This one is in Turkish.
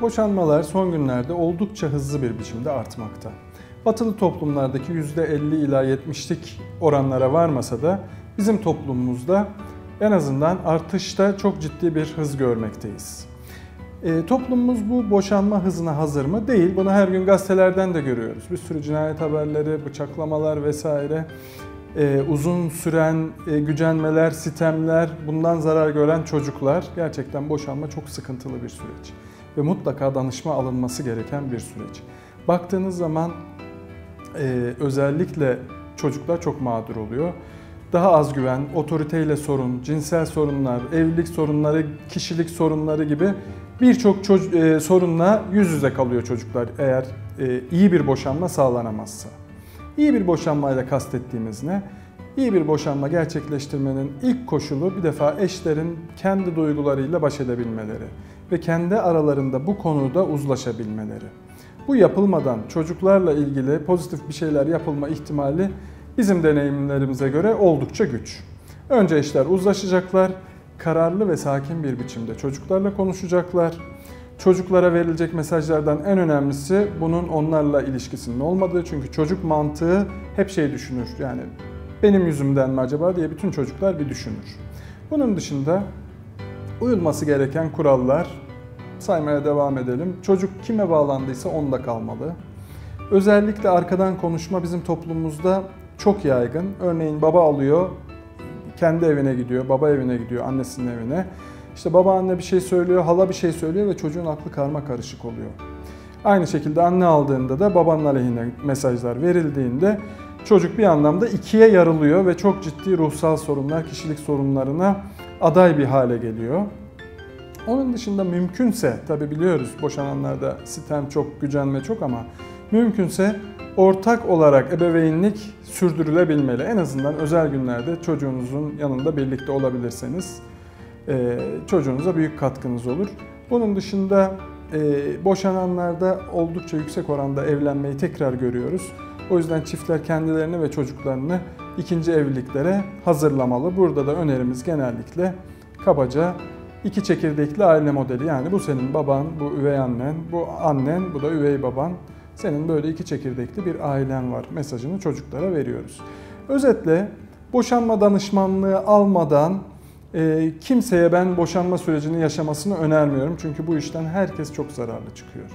Boşanmalar son günlerde oldukça hızlı bir biçimde artmakta. Batılı toplumlardaki %50 ila 70'lik oranlara varmasa da bizim toplumumuzda en azından artışta çok ciddi bir hız görmekteyiz. E, toplumumuz bu boşanma hızına hazır mı? Değil. Bunu her gün gazetelerden de görüyoruz. Bir sürü cinayet haberleri, bıçaklamalar vesaire. E, uzun süren e, gücenmeler, sitemler, bundan zarar gören çocuklar. Gerçekten boşanma çok sıkıntılı bir süreç. Ve mutlaka danışma alınması gereken bir süreç. Baktığınız zaman e, özellikle çocuklar çok mağdur oluyor. Daha az güven, otoriteyle sorun, cinsel sorunlar, evlilik sorunları, kişilik sorunları gibi birçok e, sorunla yüz yüze kalıyor çocuklar eğer e, iyi bir boşanma sağlanamazsa. İyi bir boşanmayla kastettiğimiz ne? İyi bir boşanma gerçekleştirmenin ilk koşulu bir defa eşlerin kendi duygularıyla baş edebilmeleri ve kendi aralarında bu konuda uzlaşabilmeleri. Bu yapılmadan çocuklarla ilgili pozitif bir şeyler yapılma ihtimali bizim deneyimlerimize göre oldukça güç. Önce eşler uzlaşacaklar, kararlı ve sakin bir biçimde çocuklarla konuşacaklar. Çocuklara verilecek mesajlardan en önemlisi bunun onlarla ilişkisinin olmadığı. Çünkü çocuk mantığı hep şey düşünür. Yani benim yüzümden mi acaba diye bütün çocuklar bir düşünür. Bunun dışında uyulması gereken kurallar saymaya devam edelim. Çocuk kime bağlandıysa onda kalmalı. Özellikle arkadan konuşma bizim toplumumuzda çok yaygın. Örneğin baba alıyor, kendi evine gidiyor, baba evine gidiyor, annesinin evine. İşte baba anne bir şey söylüyor, hala bir şey söylüyor ve çocuğun aklı karma karışık oluyor. Aynı şekilde anne aldığında da babanın aleyhine mesajlar verildiğinde çocuk bir anlamda ikiye yarılıyor ve çok ciddi ruhsal sorunlar, kişilik sorunlarına aday bir hale geliyor. Onun dışında mümkünse, tabi biliyoruz boşananlarda sitem çok, gücenme çok ama mümkünse ortak olarak ebeveynlik sürdürülebilmeli. En azından özel günlerde çocuğunuzun yanında birlikte olabilirseniz e, çocuğunuza büyük katkınız olur. Bunun dışında e, boşananlarda oldukça yüksek oranda evlenmeyi tekrar görüyoruz. O yüzden çiftler kendilerini ve çocuklarını ikinci evliliklere hazırlamalı. Burada da önerimiz genellikle kabaca iki çekirdekli aile modeli. Yani bu senin baban, bu üvey annen, bu annen, bu da üvey baban. Senin böyle iki çekirdekli bir ailen var mesajını çocuklara veriyoruz. Özetle boşanma danışmanlığı almadan e, kimseye ben boşanma sürecini yaşamasını önermiyorum. Çünkü bu işten herkes çok zararlı çıkıyor.